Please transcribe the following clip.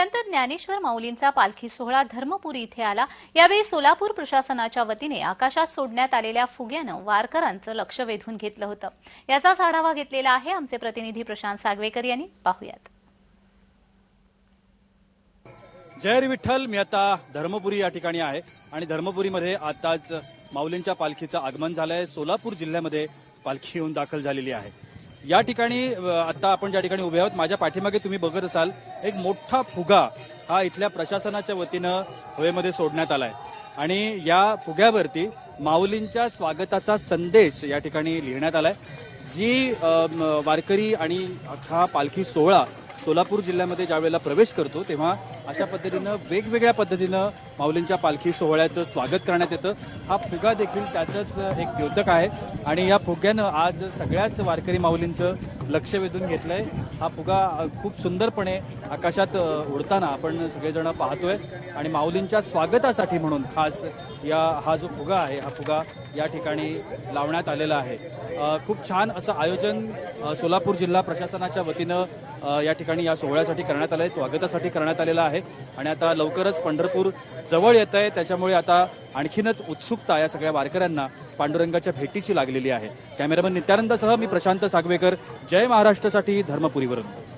संत ज्ञानेश्वर माऊलींचा पालखी सोहळा धर्मपुरी इथे आला. यावेळी सोलापूर प्रशासनाच्या वतीने आकाशात सोडण्यात आलेल्या फुग्यानं वारकऱ्यांचं लक्ष वेधून घेतलं होतं. याचाच आढावा घेतलेला आहे आमचे प्रतिनिधी प्रशांत सागवेकर यांनी. पाहुयात. जय विठ्ठल. मी आता धर्मपुरी या ठिकाणी आहे आणि धर्मपुरीमध्ये आताच माऊलींच्या पालखीचं आगमन झालं आहे सोलापूर जिल्ह्यामध्ये पालखी येऊन दाखल झालेली आहे. या ठिकाणी आता आपण ज्या ठिकाणी उभे आहोत माझ्या पाठीमागे तुम्ही बघत असाल एक मोठा फुगा हा इथल्या प्रशासनाच्या वतीनं हवेमध्ये सोडण्यात आलाय. आणि या फुग्यावरती माऊलींच्या स्वागताचा संदेश या ठिकाणी लिहिण्यात आलाय. जी वारकरी आणि हा पालखी सोहळा सोलापूर जिल्ह्यामध्ये ज्यावेळेला प्रवेश करतो तेव्हा अशा पद्धतीनं वेगवेगळ्या पद्धतीनं माऊलींच्या पालखी सोहळ्याचं स्वागत करण्यात येतं. हा फुगा देखील त्याचंच एक द्योतक आहे. आणि या फुग्यानं आज सगळ्याच वारकरी माऊलींचं लक्ष वेधून घेतलं आहे हा फुगा खूप सुंदरपणे आकाशात उडताना आपण सगळेजण पाहतोय. आणि माऊलींच्या स्वागतासाठी म्हणून खास या हा जो फुगा आहे हा फुगा या ठिकाणी लावण्यात आलेला आहे. खूप छान असं आयोजन सोलापूर जिल्हा प्रशासनाच्या वतीनं या ठिकाणी या सोहळ्यासाठी करण्यात आलं आहे स्वागतासाठी करण्यात आलेलं आहे. आणि आता लवकरच पंढरपूर जवळ येत आहे त्याच्यामुळे आता आणखीनच उत्सुकता या सगळ्या वारकऱ्यांना पांडुरंगाच्या भेटीची लागलेली आहे. कॅमेरामन नित्यानंदसह मी प्रशांत सागवेकर. जय महाराष्ट्रसाठी धर्मपुरीवरून.